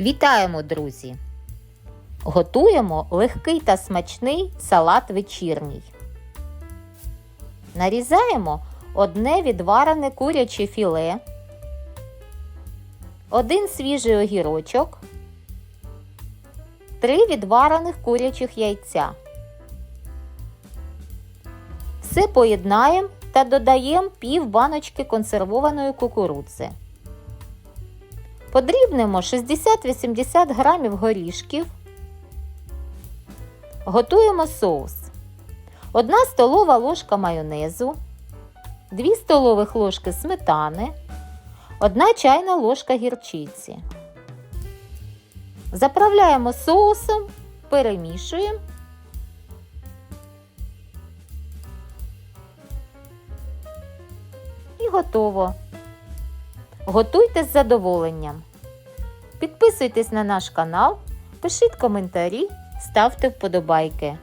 Вітаємо, друзі! Готуємо легкий та смачний салат вечірній. Нарізаємо одне відварене куряче філе, один свіжий огірочок, три відварених курячих яйця. Все поєднаємо та додаємо пів баночки консервованої кукурудзи. Подрібнемо 60-80 грамів горішків. Готуємо соус. 1 столова ложка майонезу, 2 столових ложки сметани, 1 чайна ложка гірчиці. Заправляємо соусом, перемішуємо. І готово. Готуйте з задоволенням. Підписуйтесь на наш канал, пишіть коментарі, ставте вподобайки.